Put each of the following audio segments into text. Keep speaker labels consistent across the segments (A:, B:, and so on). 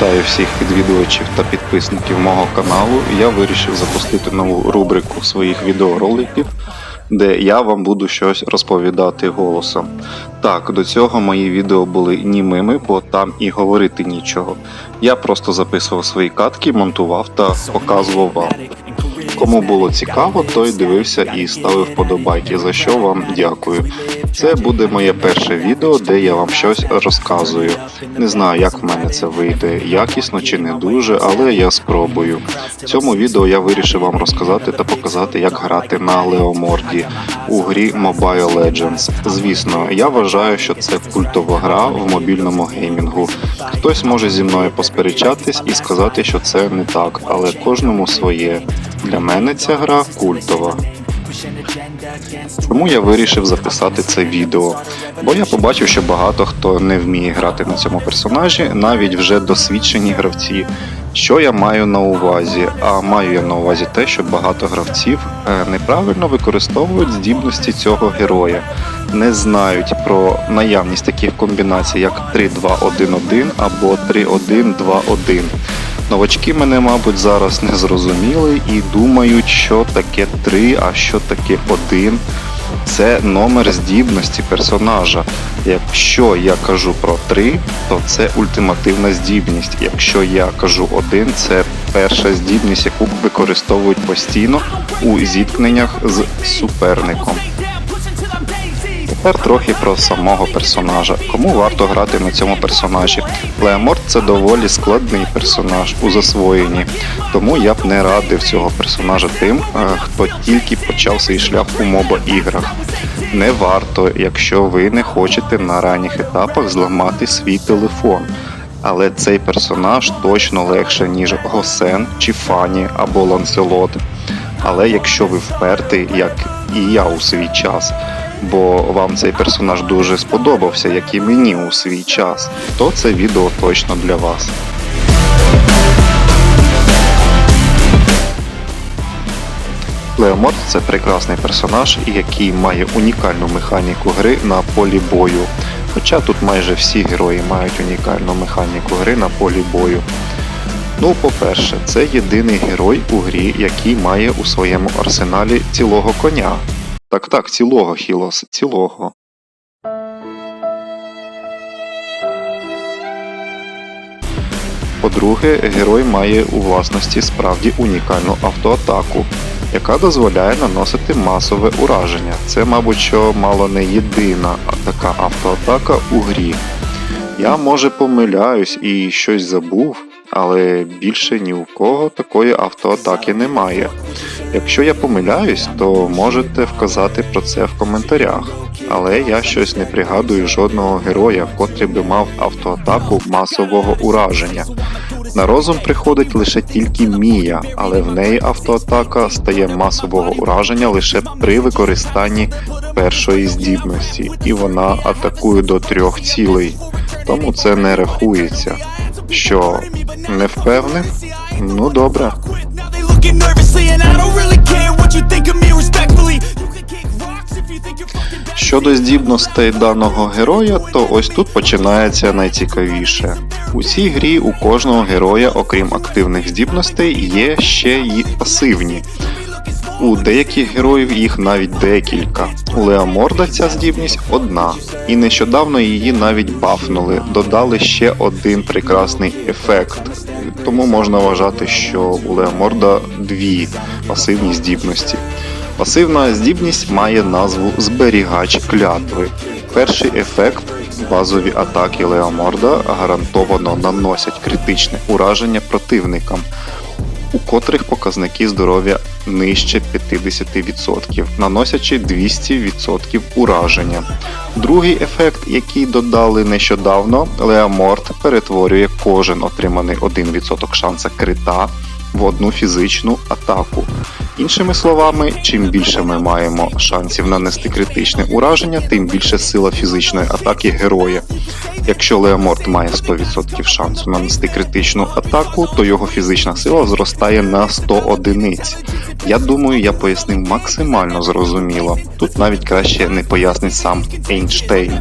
A: Вітаю всіх відвідувачів та підписників мого каналу. Я вирішив запустити нову рубрику своїх відеороликів, де я вам буду щось розповідати голосом. Так, до цього мої відео були німими, бо там і говорити нічого. Я просто записував свої катки, монтував та показував вам. Кому було цікаво, той дивився і ставив вподобайки, за що вам дякую. Це буде моє перше відео, де я вам щось розказую. Не знаю, як в мене це вийде, якісно чи не дуже, але я спробую. В цьому відео я вирішив вам розказати та показати, як грати на Леоморді у грі Mobile Legends. Звісно, я вважаю, що це культова гра в мобільному геймінгу. Хтось може зі мною посперечатись і сказати, що це не так, але кожному своє. Для мене ця гра культова. Тому я вирішив записати це відео, бо я побачив, що багато хто не вміє грати на цьому персонажі, навіть вже досвідчені гравці. Що я маю на увазі? А маю я на увазі те, що багато гравців е, неправильно використовують здібності цього героя, не знають про наявність таких комбінацій, як 3-2-1-1 або 3-1-2-1. Новачки мене, мабуть, зараз не зрозуміли і думають, що таке 3, а що таке 1. Це номер здібності персонажа. Якщо я кажу про 3, то це ультимативна здібність. Якщо я кажу 1, це перша здібність, яку використовують постійно у зіткненнях з суперником. Тепер трохи про самого персонажа. Кому варто грати на цьому персонажі? Леоморт це доволі складний персонаж у засвоєнні, тому я б не радив цього персонажа тим, е, хто тільки почав свій шлях у моба іграх. Не варто, якщо ви не хочете на ранніх етапах зламати свій телефон. Але цей персонаж точно легше, ніж Госен чи Фані або Ланселот. Але якщо ви впертий, як і я у свій час, бо вам цей персонаж дуже сподобався, як і мені у свій час, то це відео точно для вас. Леоморт це прекрасний персонаж, який має унікальну механіку гри на полі бою. Хоча тут майже всі герої мають унікальну механіку гри на полі бою. Ну, по-перше, це єдиний герой у грі, який має у своєму арсеналі цілого коня. Так так, цілого Хілос, цілого. По-друге, герой має у власності справді унікальну автоатаку, яка дозволяє наносити масове ураження. Це, мабуть, що мало не єдина така автоатака у грі. Я може помиляюсь і щось забув, але більше ні у кого такої автоатаки немає. Якщо я помиляюсь, то можете вказати про це в коментарях. Але я щось не пригадую жодного героя, котрий би мав автоатаку масового ураження. На розум приходить лише тільки Мія, але в неї автоатака стає масового ураження лише при використанні першої здібності, і вона атакує до трьох цілей. Тому це не рахується. Що не впевнив? Ну добре. Щодо здібностей даного героя, то ось тут починається найцікавіше. У цій грі у кожного героя, окрім активних здібностей, є ще й пасивні. У деяких героїв їх навіть декілька. У Леоморда ця здібність одна, і нещодавно її навіть бафнули, додали ще один прекрасний ефект. Тому можна вважати, що у Леоморда дві пасивні здібності. Пасивна здібність має назву Зберігач клятви. Перший ефект базові атаки Леоморда гарантовано наносять критичне ураження противникам, у котрих показники здоров'я нижче 50%, наносячи 200% ураження. Другий ефект, який додали нещодавно, Леоморт перетворює кожен отриманий 1% шанса крита в одну фізичну атаку. Іншими словами, чим більше ми маємо шансів нанести критичне ураження, тим більше сила фізичної атаки героя. Якщо Леоморт має 100% шансу нанести критичну атаку, то його фізична сила зростає на 100 одиниць. Я думаю, я пояснив максимально зрозуміло. Тут навіть краще не пояснить сам Ейнштейн.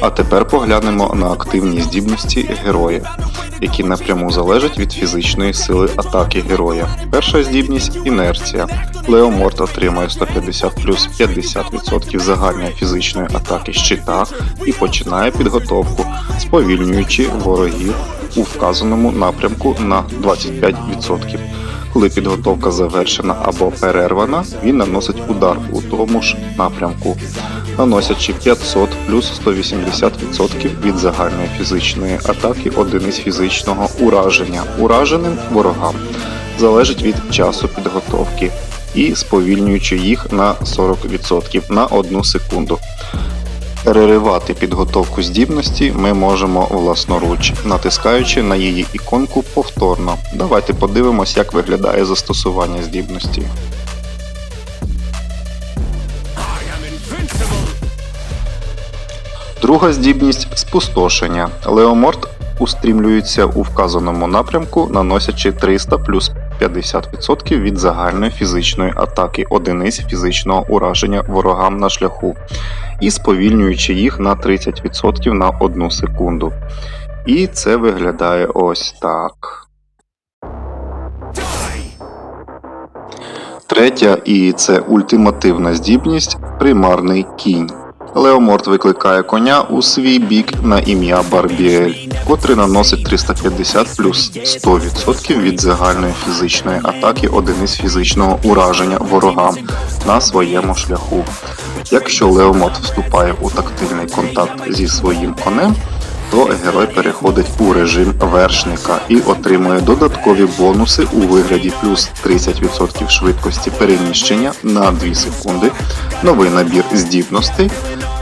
A: А тепер поглянемо на активні здібності героя, які напряму залежать від фізичної сили атаки героя. Перша здібність інерція. Леоморт отримує 150 плюс 50% загальної фізичної атаки щита і починає підготовку, сповільнюючи ворогів у вказаному напрямку на 25%. Коли підготовка завершена або перервана, він наносить удар у тому ж напрямку, наносячи 500 плюс 180% від загальної фізичної атаки одиниць фізичного ураження ураженим ворогам, залежить від часу підготовки і сповільнюючи їх на 40% на 1 секунду. Переривати підготовку здібності ми можемо власноруч, натискаючи на її іконку повторно. Давайте подивимось, як виглядає застосування здібності. Друга здібність спустошення. Леоморт устрімлюється у вказаному напрямку, наносячи 300 плюс 50% від загальної фізичної атаки одиниць фізичного ураження ворогам на шляху і сповільнюючи їх на 30% на 1 секунду. І це виглядає ось так. Третя, і це ультимативна здібність примарний кінь. Леоморт викликає коня у свій бік на ім'я Барбіель, котрий наносить 350 плюс 100% від загальної фізичної атаки одиниць фізичного ураження ворогам на своєму шляху. Якщо Леоморт вступає у тактильний контакт зі своїм конем, то герой переходить у режим вершника і отримує додаткові бонуси у вигляді плюс 30% швидкості переміщення на 2 секунди, новий набір здібностей,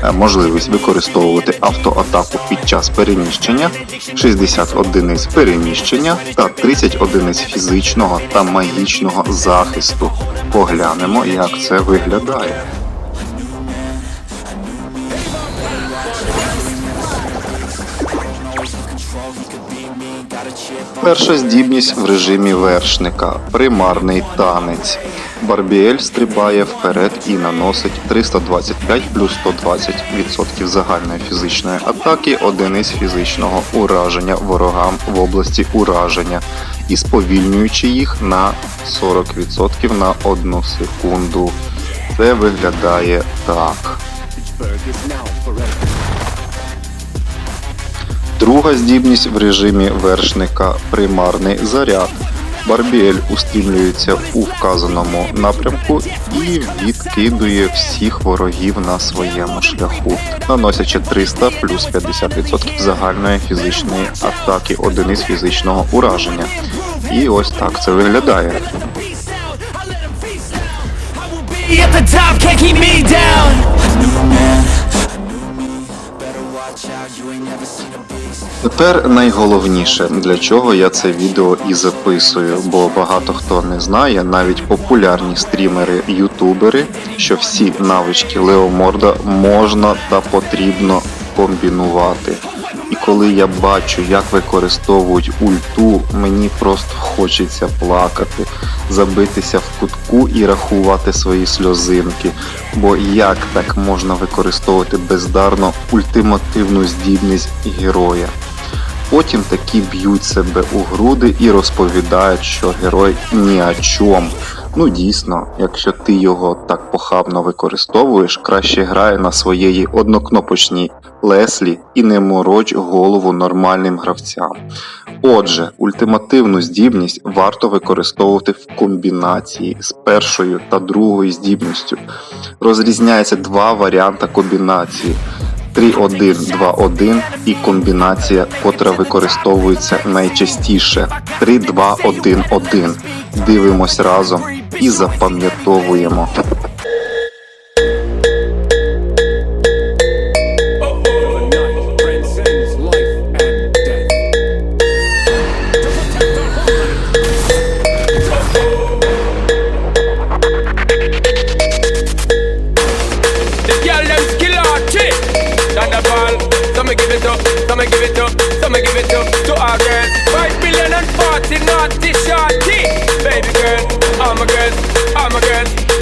A: е, можливість використовувати автоатаку під час переміщення, 60 одиниць переміщення та 30 одиниць фізичного та магічного захисту. Поглянемо, як це виглядає. Перша здібність в режимі вершника примарний танець. Барбіель стрибає вперед і наносить 325 плюс 120% загальної фізичної атаки одиниць фізичного ураження ворогам в області ураження і сповільнюючи їх на 40% на 1 секунду. Це виглядає так. Друга здібність в режимі вершника примарний заряд. Барбіель устрімлюється у вказаному напрямку і відкидує всіх ворогів на своєму шляху, наносячи 300 плюс 50% загальної фізичної атаки одиниць фізичного ураження. І ось так це виглядає.
B: Be at the top, can't keep me down.
A: Тепер найголовніше, для чого я це відео і записую, бо багато хто не знає, навіть популярні стрімери, ютубери, що всі навички Леоморда можна та потрібно комбінувати. Коли я бачу, як використовують ульту, мені просто хочеться плакати, забитися в кутку і рахувати свої сльозинки. Бо як так можна використовувати бездарно ультимативну здібність героя? Потім такі б'ють себе у груди і розповідають, що герой ні о чому. Ну дійсно, якщо ти його так похабно використовуєш, краще грай на своєї однокнопочній Леслі і не мороч голову нормальним гравцям. Отже, ультимативну здібність варто використовувати в комбінації з першою та другою здібністю. Розрізняється два варіанти комбінації. 3-1-2-1 і комбінація, котра використовується найчастіше 3-2-1-1. Дивимось разом і запам'ятовуємо.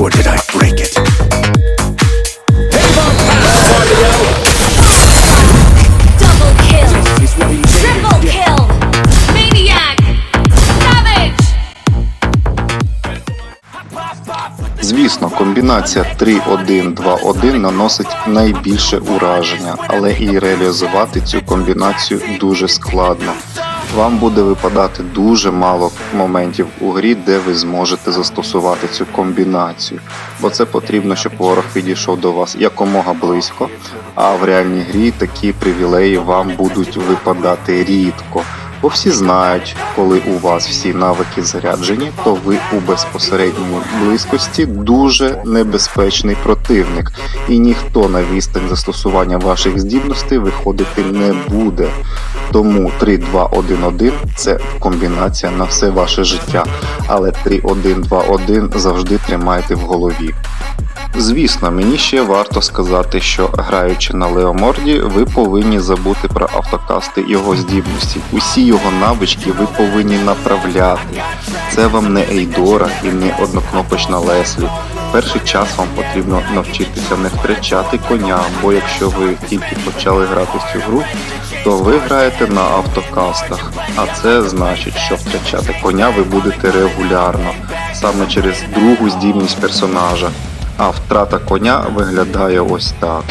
C: or did I break it?
A: Звісно, комбінація 3-1-2-1 наносить найбільше ураження, але і реалізувати цю комбінацію дуже складно. Вам буде випадати дуже мало моментів у грі, де ви зможете застосувати цю комбінацію, бо це потрібно, щоб ворог підійшов до вас якомога близько. А в реальній грі такі привілеї вам будуть випадати рідко. Бо всі знають, коли у вас всі навики заряджені, то ви у безпосередній близькості дуже небезпечний противник, і ніхто на відстань застосування ваших здібностей виходити не буде. Тому 3-2-1-1 це комбінація на все ваше життя, але 3-1-2-1 завжди тримайте в голові. Звісно, мені ще варто сказати, що граючи на Леоморді, ви повинні забути про автокасти його здібності. Усі його навички ви повинні направляти. Це вам не Ейдора і не однокнопочна Леслі. Перший час вам потрібно навчитися не втрачати коня, бо якщо ви тільки почали грати в цю гру, то ви граєте на автокастах, а це значить, що втрачати коня ви будете регулярно, саме через другу здібність персонажа. А втрата коня виглядає ось так.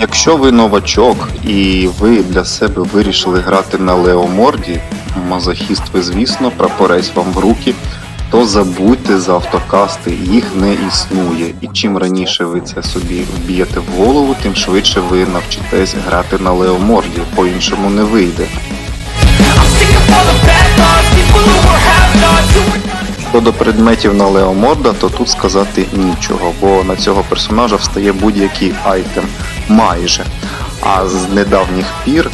A: Якщо ви новачок і ви для себе вирішили грати на Леоморді, мазохіст ви, звісно, прапорець вам в руки, то забудьте за автокасти, їх не існує. І чим раніше ви це собі вб'єте в голову, тим швидше ви навчитесь грати на Леоморді, по-іншому не вийде. Щодо предметів на Леоморда, то тут сказати нічого, бо на цього персонажа встає будь-який айтем майже. А з недавніх пір,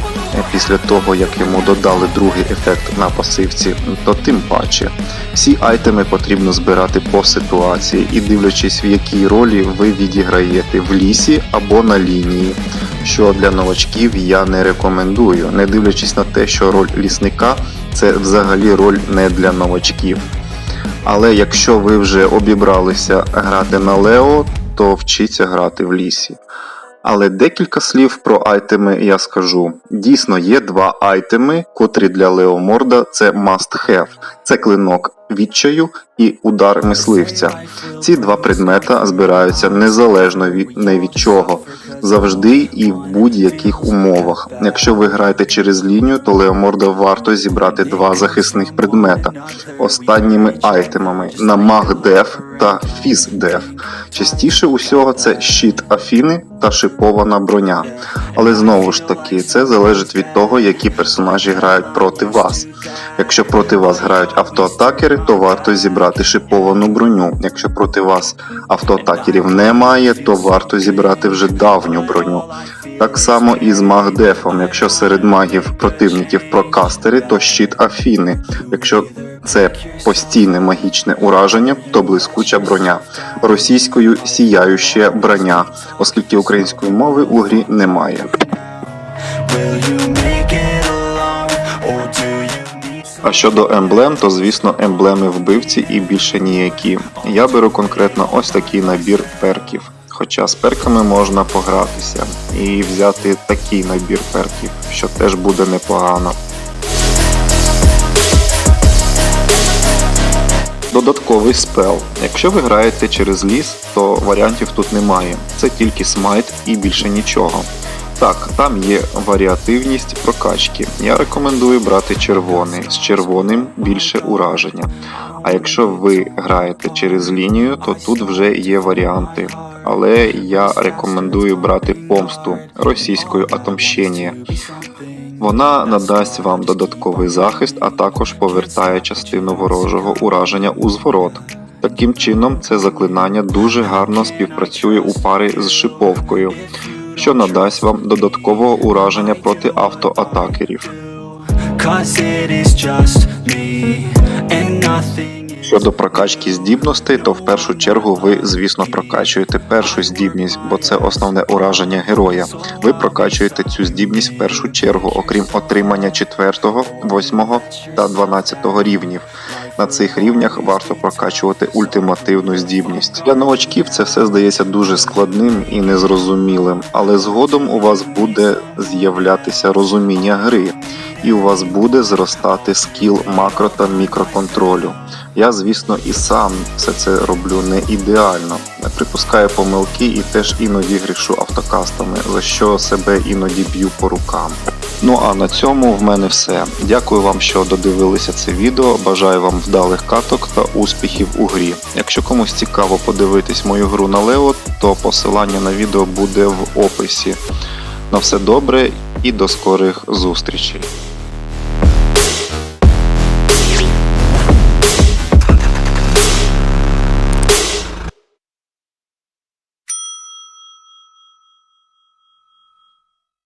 A: після того як йому додали другий ефект на пасивці, то тим паче. Всі айтеми потрібно збирати по ситуації і дивлячись в якій ролі ви відіграєте в лісі або на лінії. Що для новачків я не рекомендую, не дивлячись на те, що роль лісника це взагалі роль не для новачків. Але якщо ви вже обібралися грати на Лео, то вчіться грати в лісі. Але декілька слів про айтеми я скажу. Дійсно, є два айтеми, котрі для Леоморда це must have. Це клинок відчаю і удар мисливця. Ці два предмета збираються незалежно від не від чого, завжди і в будь-яких умовах. Якщо ви граєте через лінію, то Леоморда варто зібрати два захисних предмета останніми айтемами на Магдеф та Фіздеф. Частіше усього це щит Афіни та шипована броня. Але знову ж таки, це залежить від того, які персонажі грають проти вас. Якщо проти вас грають автоатакери, то варто зібрати шиповану броню. Якщо проти вас автоатакерів немає, то варто зібрати вже давню броню. Так само і з Магдефом. Якщо серед магів противників прокастери, то щит Афіни. Якщо це постійне магічне ураження, то блискуча броня. Російською сіяюча броня, оскільки української мови у грі немає. А щодо емблем, то звісно емблеми вбивці і більше ніякі. Я беру конкретно ось такий набір перків. Хоча з перками можна погратися і взяти такий набір перків, що теж буде непогано. Додатковий спел. Якщо ви граєте через ліс, то варіантів тут немає. Це тільки смайт і більше нічого. Так, там є варіативність прокачки. Я рекомендую брати червоний. З червоним більше ураження. А якщо ви граєте через лінію, то тут вже є варіанти. Але я рекомендую брати помсту російською атомщення. Вона надасть вам додатковий захист, а також повертає частину ворожого ураження у зворот. Таким чином, це заклинання дуже гарно співпрацює у парі з шиповкою, що надасть вам додаткового ураження проти автоатакерів. Щодо прокачки здібностей, то в першу чергу ви, звісно, прокачуєте першу здібність, бо це основне ураження героя. Ви прокачуєте цю здібність в першу чергу, окрім отримання 4, 8 та 12 рівнів. На цих рівнях варто прокачувати ультимативну здібність. Для новачків це все здається дуже складним і незрозумілим, але згодом у вас буде з'являтися розуміння гри, і у вас буде зростати скіл макро та мікроконтролю. Я, звісно, і сам все це роблю не ідеально. Припускаю помилки і теж іноді грішу автокастами, за що себе іноді б'ю по рукам. Ну а на цьому в мене все. Дякую вам, що додивилися це відео. Бажаю вам вдалих каток та успіхів у грі. Якщо комусь цікаво подивитись мою гру на Лео, то посилання на відео буде в описі. На все добре і до скорих зустрічей.